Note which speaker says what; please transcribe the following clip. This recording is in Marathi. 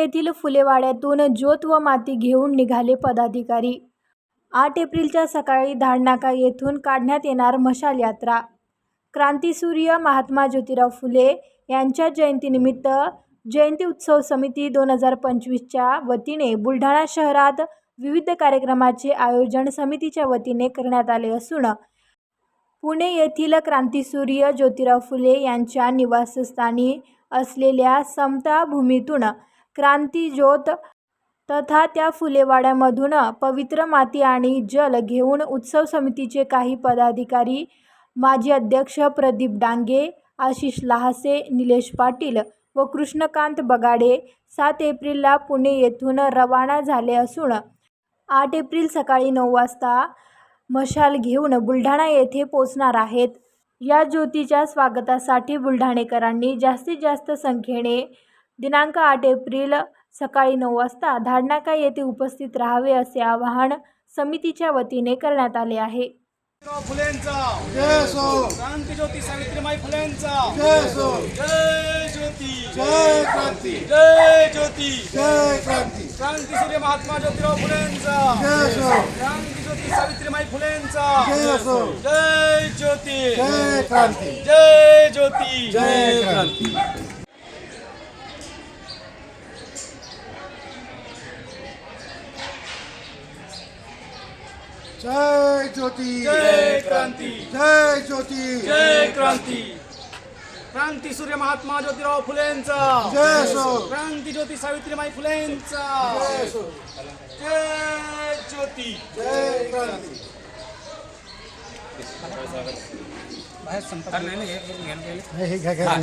Speaker 1: येथील फुलेवाड्यातून ज्योत व माती घेऊन निघाले पदाधिकारी. आठ एप्रिलच्या सकाळी धाडनाका येथून काढण्यात येणार मशाल यात्रा. क्रांतीसूर्य महात्मा ज्योतिराव फुले यांच्या जयंतीनिमित्त जयंती उत्सव समिती दोन हजार पंचवीसच्या वतीने बुलढाणा शहरात विविध कार्यक्रमाचे आयोजन समितीच्या वतीने करण्यात आले असून पुणे येथील क्रांतीसूर्य ज्योतिराव फुले यांच्या निवासस्थानी असलेल्या समता भूमीतून क्रांतीज्योत तथा त्या फुलेवाड्यामधून पवित्र माती आणि जल घेऊन उत्सव समितीचे काही पदाधिकारी माजी अध्यक्ष प्रदीप डांगे आशिष लहासे निलेश पाटील व कृष्णकांत बगाडे सात एप्रिलला पुणे येथून रवाना झाले असून आठ एप्रिल सकाळी नऊ वाजता मशाल घेऊन बुलढाणा येथे पोचणार आहेत. या ज्योतीच्या स्वागतासाठी बुलढाणेकरांनी जास्तीत जास्त संख्येने दिनांक आठ एप्रिल सकाळी नऊ वाजता धाडनाका येथे उपस्थित राहावे असे आवाहन समितीच्या वतीने करण्यात आले आहे.
Speaker 2: फुलेंचा.
Speaker 3: जय सो.
Speaker 2: क्रांती ज्योती फुलेंचा.
Speaker 3: जय सो.
Speaker 2: जय ज्योती.
Speaker 3: जय क्रांती.
Speaker 2: जय ज्योती.
Speaker 3: जय क्रांती.
Speaker 2: क्रांती सूर्य महात्मा ज्योतिराव फुलेंचा.
Speaker 3: जय सो.
Speaker 2: क्रांती ज्योती सावित्रीमाई फुलेंचा.
Speaker 3: जय सो.
Speaker 2: जय ज्योती.
Speaker 3: जय क्रांती.
Speaker 2: जय ज्योती.
Speaker 3: जय क्रांती. जय ज्योती.
Speaker 2: जय क्रांती.
Speaker 3: जय ज्योती.
Speaker 2: जय क्रांती. क्रांती सूर्य महात्मा ज्योतिराव फुलेंचा.
Speaker 3: जय सो.
Speaker 2: क्रांती ज्योती सावित्रीमाई फुलेंचा.
Speaker 3: जय सो.
Speaker 2: जय ज्योती.
Speaker 3: जय क्रांती.
Speaker 2: बाहेर संपर्क
Speaker 3: हे घ्या घ्या.